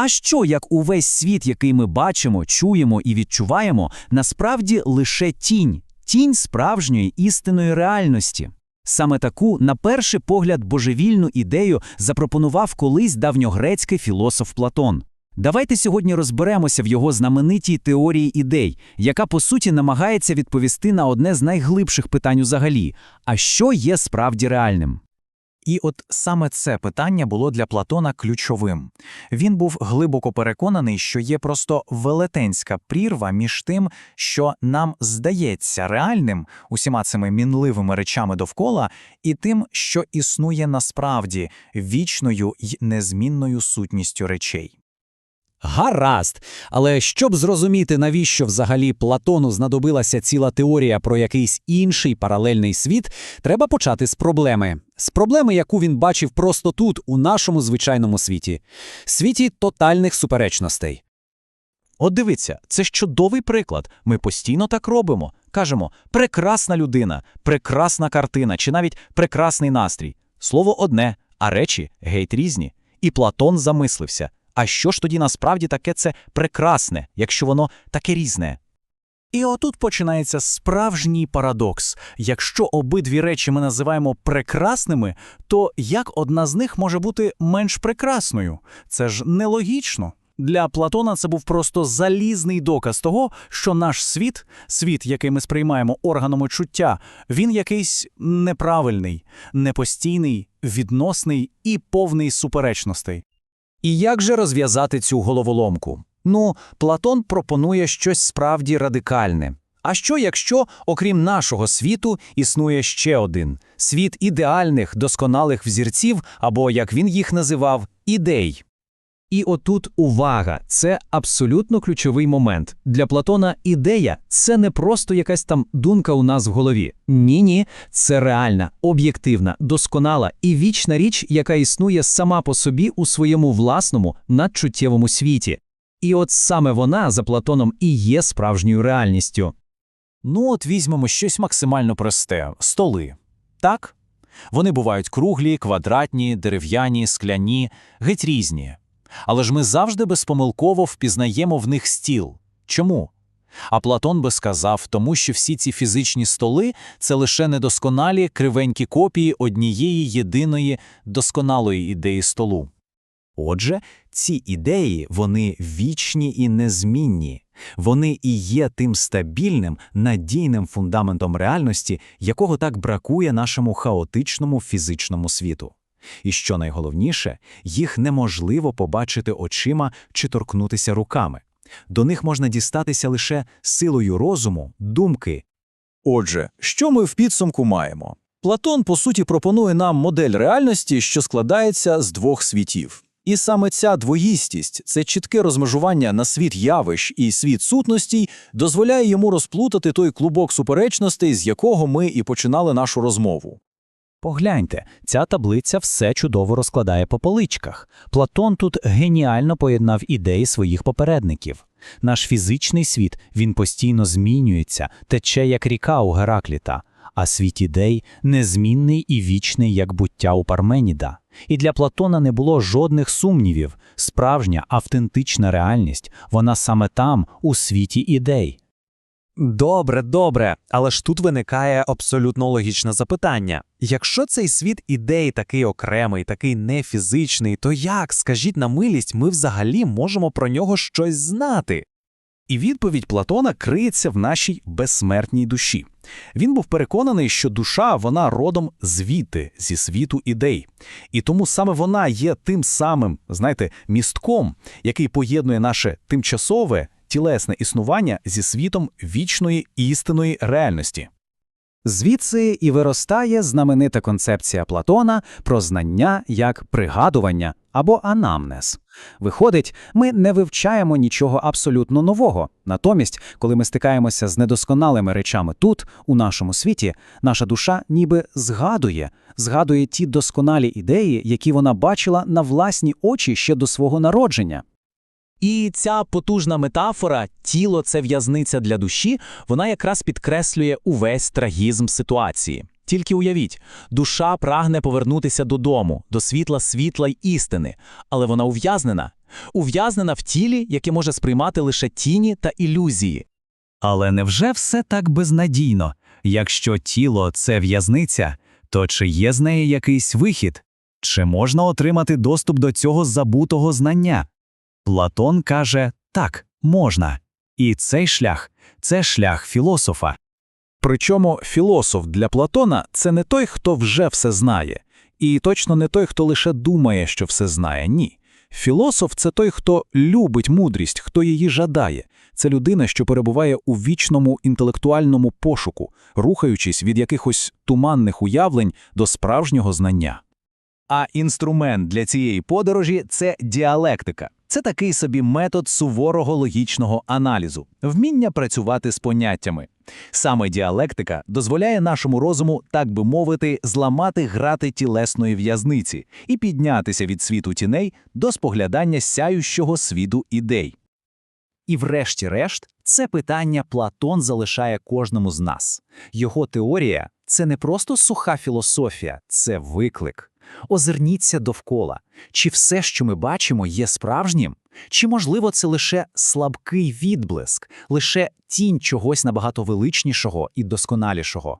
А що як увесь світ, який ми бачимо, чуємо і відчуваємо, насправді лише тінь, тінь справжньої істинної реальності? Саме таку, на перший погляд, божевільну ідею запропонував колись давньогрецький філософ Платон. Давайте сьогодні розберемося в його знаменитій теорії ідей, яка по суті намагається відповісти на одне з найглибших питань взагалі: а що є справді реальним? І от саме це питання було для Платона ключовим. Він був глибоко переконаний, що є просто велетенська прірва між тим, що нам здається реальним усіма цими мінливими речами довкола, і тим, що існує насправді вічною й незмінною сутністю речей. Гаразд. Але щоб зрозуміти, навіщо взагалі Платону знадобилася ціла теорія про якийсь інший паралельний світ, треба почати з проблеми. З проблеми, яку він бачив просто тут, у нашому звичайному світі світі тотальних суперечностей. От дивіться, це чудовий приклад. Ми постійно так робимо. Кажемо прекрасна людина, прекрасна картина чи навіть прекрасний настрій. Слово одне, а речі геть різні. І Платон замислився. А що ж тоді насправді таке це прекрасне, якщо воно таке різне? І отут починається справжній парадокс. Якщо обидві речі ми називаємо прекрасними, то як одна з них може бути менш прекрасною? Це ж нелогічно. Для Платона це був просто залізний доказ того, що наш світ, світ, який ми сприймаємо органами чуття, він якийсь неправильний, непостійний, відносний і повний суперечностей. І як же розв'язати цю головоломку? Ну, Платон пропонує щось справді радикальне. А що, якщо, окрім нашого світу, існує ще один світ ідеальних, досконалих взірців, або, як він їх називав, ідей? І отут увага, це абсолютно ключовий момент. Для Платона ідея це не просто якась там думка у нас в голові. Ні, ні, це реальна, об'єктивна, досконала і вічна річ, яка існує сама по собі у своєму власному надчуттєвому світі. І от саме вона за Платоном і є справжньою реальністю. Ну, от візьмемо щось максимально просте столи. Так? Вони бувають круглі, квадратні, дерев'яні, скляні, геть різні. Але ж ми завжди безпомилково впізнаємо в них стіл. Чому? А Платон би сказав, тому що всі ці фізичні столи це лише недосконалі кривенькі копії однієї єдиної досконалої ідеї столу. Отже, ці ідеї вони вічні і незмінні. Вони і є тим стабільним, надійним фундаментом реальності, якого так бракує нашому хаотичному фізичному світу. І що найголовніше, їх неможливо побачити очима чи торкнутися руками. До них можна дістатися лише силою розуму, думки. Отже, що ми в підсумку маємо? Платон, по суті, пропонує нам модель реальності, що складається з двох світів. І саме ця двоїстість, це чітке розмежування на світ явищ і світ сутностей, дозволяє йому розплутати той клубок суперечностей, з якого ми і починали нашу розмову. Погляньте, ця таблиця все чудово розкладає по поличках. Платон тут геніально поєднав ідеї своїх попередників. Наш фізичний світ він постійно змінюється, тече як ріка у Геракліта, а світ ідей незмінний і вічний, як буття у Парменіда. І для Платона не було жодних сумнівів. Справжня автентична реальність, вона саме там, у світі ідей. Добре, добре, але ж тут виникає абсолютно логічне запитання. Якщо цей світ ідей такий окремий, такий нефізичний, то як, скажіть на милість, ми взагалі можемо про нього щось знати? І відповідь Платона криється в нашій безсмертній душі. Він був переконаний, що душа вона родом звідти, зі світу ідей. І тому саме вона є тим самим, знаєте, містком, який поєднує наше тимчасове тілесне існування зі світом вічної істинної реальності. Звідси і виростає знаменита концепція Платона про знання як пригадування або анамнез. Виходить, ми не вивчаємо нічого абсолютно нового. Натомість, коли ми стикаємося з недосконалими речами тут, у нашому світі, наша душа ніби згадує, згадує ті досконалі ідеї, які вона бачила на власні очі ще до свого народження. І ця потужна метафора, тіло це в'язниця для душі, вона якраз підкреслює увесь трагізм ситуації. Тільки уявіть, душа прагне повернутися додому, до світла світла й істини, але вона ув'язнена. Ув'язнена в тілі, яке може сприймати лише тіні та ілюзії. Але невже все так безнадійно? Якщо тіло це в'язниця, то чи є з неї якийсь вихід? Чи можна отримати доступ до цього забутого знання? Платон каже так, можна. І цей шлях це шлях філософа. Причому філософ для Платона це не той, хто вже все знає, і точно не той, хто лише думає, що все знає. Ні. Філософ це той, хто любить мудрість, хто її жадає. Це людина, що перебуває у вічному інтелектуальному пошуку, рухаючись від якихось туманних уявлень до справжнього знання. А інструмент для цієї подорожі це діалектика. Це такий собі метод суворого логічного аналізу, вміння працювати з поняттями. Саме діалектика дозволяє нашому розуму, так би мовити, зламати грати тілесної в'язниці і піднятися від світу тіней до споглядання сяющого світу ідей. І врешті-решт, це питання Платон залишає кожному з нас. Його теорія це не просто суха філософія, це виклик. Озирніться довкола. Чи все, що ми бачимо, є справжнім? Чи, можливо, це лише слабкий відблиск, лише тінь чогось набагато величнішого і досконалішого?